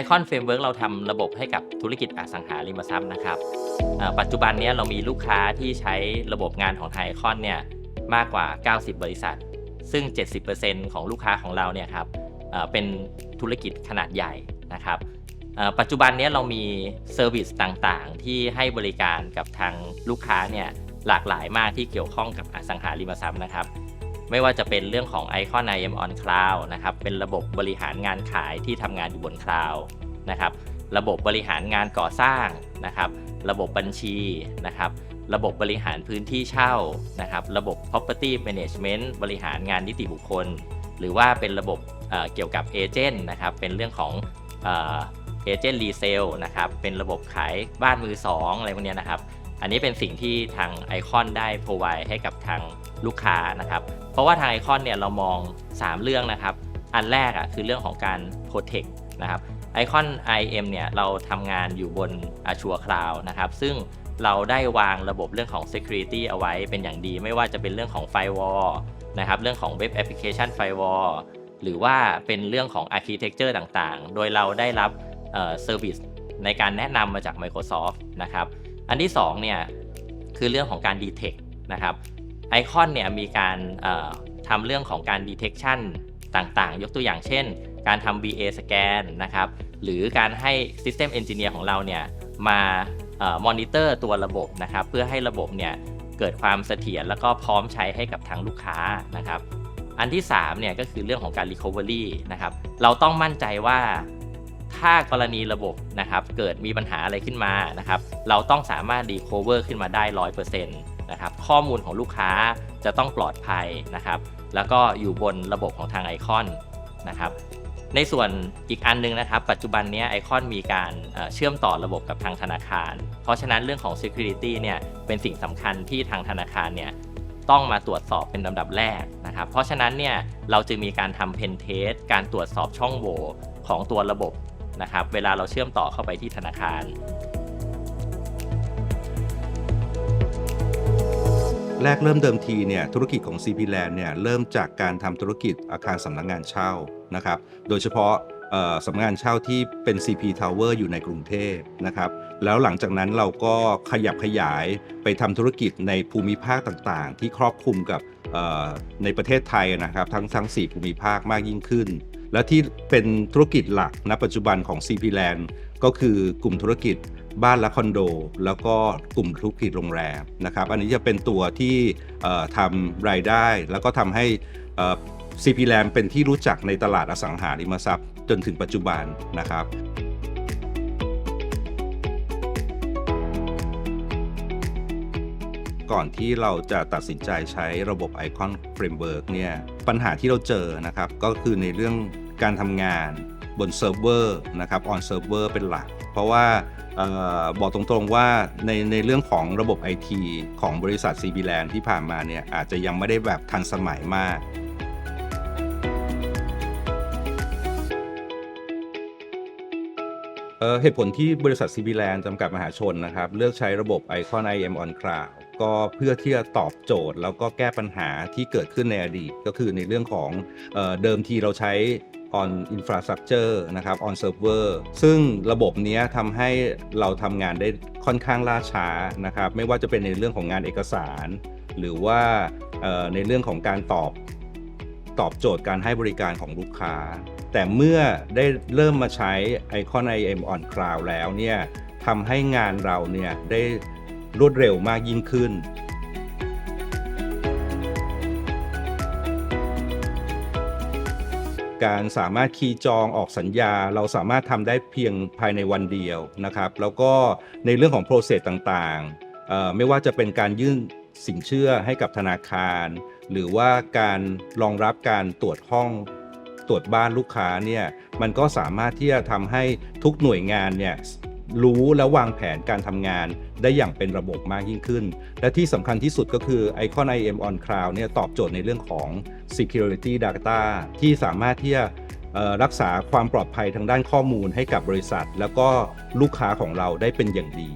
Icon Framework เราทำระบบให้กับธุรกิจอสังหาริมทรัพย์นะครับปัจจุบันนี้เรามีลูกค้าที่ใช้ระบบงานของไทคอนเนี่ยมากกว่า 90 บริษัท ซึ่ง 70%ของลูกค้าของเราเนี่ยครับเป็นธุรกิจขนาดใหญ่นะครับปัจจุบันนี้เรามีเซอร์วิสต่างๆ ที่ให้บริการกับทางลูกค้าเนี่ยหลากหลายมากที่เกี่ยวข้องกับอสังหาริมทรัพย์นะครับ ไม่ว่าจะเป็นเรื่องของ Icon IM on Cloud นะครับ เป็นระบบบริหารงานขายที่ทำงานอยู่บนคลาวนะครับ ระบบบริหารงานก่อสร้างนะครับ ระบบบัญชีนะครับ ระบบบริหารพื้นที่เช่านะครับ ระบบ property management บริหารงานนิติบุคคล หรือว่าเป็นระบบเเกี่ยวกับเอเจนต์นะครับ เป็นเรื่องของเอเจนต์รีเซลนะครับ เป็นระบบขายบ้านมือสองอะไรพวกนี้นะครับ อันนี้เป็นสิ่งที่ทางไอคอนได้ provide ให้กับทางลูกค้านะครับ ราะว่าทางไอคอนเนี่ยเรามอง 3 เรื่องนะครับ อันแรกอะคือเรื่องของการ protect นะครับไอคอน IM เนี่ยเราทำงานอยู่บน Azure Cloud นะครับซึ่งเราได้วางระบบเรื่องของ security เอาไว้เป็นอย่างดี ไม่ว่าจะเป็นเรื่องของ firewall นะครับเรื่องของ web application firewall หรือว่าเป็นเรื่องของ architecture ต่างๆ โดยเราได้รับเอ่อ service ในการแนะนำมาจาก Microsoft นะครับ อันที่2เนี่ยคือเรื่องของการ detect นะครับ ไอคอนเนี่ยมีการทำเรื่องของการ detection ต่างๆ ยกตัวอย่างเช่น การทำ VA scan นะครับ หรือการให้ System Engineer ของเราเนี่ยมามอนิเตอร์ตัวระบบนะครับ เพื่อให้ระบบเนี่ยเกิดความเสถียรแล้วก็พร้อมใช้ให้กับทางลูกค้านะครับ อันที่3เนี่ยก็คือเรื่องของการ Recovery นะครับ เราต้องมั่นใจว่า ถ้ากรณีระบบนะครับเกิดมีปัญหาอะไรขึ้นมานะครับเราต้องสามารถรีคเวอร์ขึ้นมาได้ 100%นะครับข้อมูลของลูกค้าจะต้องปลอดภัยนะครับแล้วก็อยู่บนระบบของทางไอคอนนะครับในส่วนอีกอันนึงนะครับ ปัจจุบันนี้ไอคอนมีการเอ่อเชื่อมต่อระบบกับทางธนาคาร เพราะฉะนั้นเรื่องของ Security เนี่ยเป็นสิ่งสำคัญที่ทางธนาคารเนี่ยต้องมาตรวจสอบเป็นลำดับแรกนะครับ เพราะฉะนั้นเนี่ยเราจึงมีการทำเพนเทสการตรวจสอบช่องโหว่ของตัวระบบ นะครับ เวลาเราเชื่อมต่อเข้าไปที่ธนาคาร แรกเริ่มเดิมทีเนี่ยธุรกิจของ CP Land เนี่ยเริ่มจากการทำธุรกิจอาคารสำนักงานเช่านะครับ โดยเฉพาะสำนักงานเช่าที่เป็น CP Tower อยู่ในกรุงเทพนะครับ แล้วหลังจากนั้นเราก็ขยับขยายไปทำธุรกิจในภูมิภาคต่างๆ ที่ครอบคลุมกับในประเทศไทยนะครับ ทั้งทั้ง 4 ภูมิภาคมากยิ่งขึ้น และที่เป็นธุรกิจหลักณปัจจุบันของ CP Land ก็คือกลุ่มธุรกิจบ้านและคอนโด แล้วก็กลุ่มธุรกิจโรงแรมนะครับ อันนี้จะเป็นตัวที่ทำรายได้ แล้วก็ทำให้ CP Land เป็นที่รู้จักในตลาดอสังหาริมทรัพย์ จนถึงปัจจุบันนะครับก่อนที่เราจะตัดสินใจใช้ระบบ Icon Framework เนี่ย ปัญหาที่เราเจอนะครับก็คือในเรื่องการทำงานบนเซิร์ฟเวอร์นะครับออนเซิร์ฟเวอร์เป็นหลัก เพราะว่าออบอกตรงๆว่าในในเรื่องของระบบ IT ของบริษัท CB Land ที่ผ่านมาเนี่ยอาจจะยังไม่ได้แบบทันสมัยมาก เหตุผลที่บริษัท CB Land จำกัดมหาชนนะครับ เลือกใช้ระบบ Icon IM on Cloud ก็เพื่อที่จะตอบโจทย์ แล้วก็แก้ปัญหาที่เกิดขึ้นในอดีต ก็คือในเรื่องของเออเดิมทีเราใช้ on infrastructure นะครับ on server ซึ่งระบบนี้ทำให้เราทำงานได้ค่อนข้างล่าช้านะครับ ไม่ว่าจะเป็นในเรื่องของงานเอกสาร หรือว่าในเรื่องของการตอบตอบโจทย์การให้บริการของลูกค้า แต่เมื่อได้เริ่มมาใช้ Icon IM on Cloud แล้วเนี่ยทำให้งานเราเนี่ยได้รวดเร็วมากยิ่งขึ้น การสามารถคีย์จองออกสัญญา เราสามารถทำได้เพียงภายในวันเดียวนะครับ แล้วก็ในเรื่องของโปรเซสต่างๆ ไม่ว่าจะเป็นการยื่นสินเชื่อให้กับธนาคาร หรือว่าการรองรับการตรวจห้อง ตรวจบ้านลูกค้าเนี่ยมันก็สามารถที่จะทำให้ทุกหน่วยงานเนี่ยรู้และวางแผนการทำงานได้อย่างเป็นระบบมากยิ่งขึ้น และที่สำคัญที่สุดก็คือ Icon IM on Cloud เนี่ยตอบโจทย์ในเรื่องของ Security Data ที่สามารถที่จะรักษาความปลอดภัยทางด้านข้อมูลให้กับบริษัท แล้วก็ลูกค้าของเราได้เป็นอย่างดี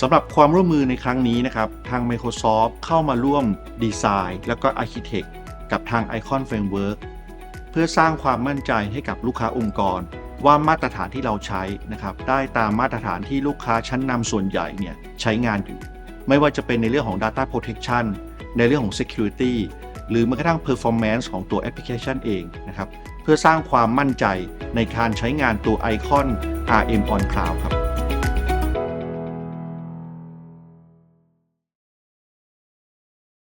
สำหรับความร่วมมือในครั้งนี้นะครับ ทาง Microsoft เข้ามาร่วมดีไซน์ แล้วก็ Architect กับทาง Icon Framework เพื่อสร้างความมั่นใจให้กับลูกค้าองค์กร ว่ามาตรฐานที่เราใช้นะครับได้ตามมาตรฐานที่ลูกค้าชั้นนำส่วนใหญ่เนี่ยใช้งานอยู่ ไม่ว่าจะเป็นในเรื่องของ Data Protection ในเรื่องของ Security หรือแม้กระทั่ง Performance ของตัวแอปพลิเคชันเองนะครับเพื่อสร้างความมั่นใจในการใช้งานตัว Icon RM on Cloud ครับ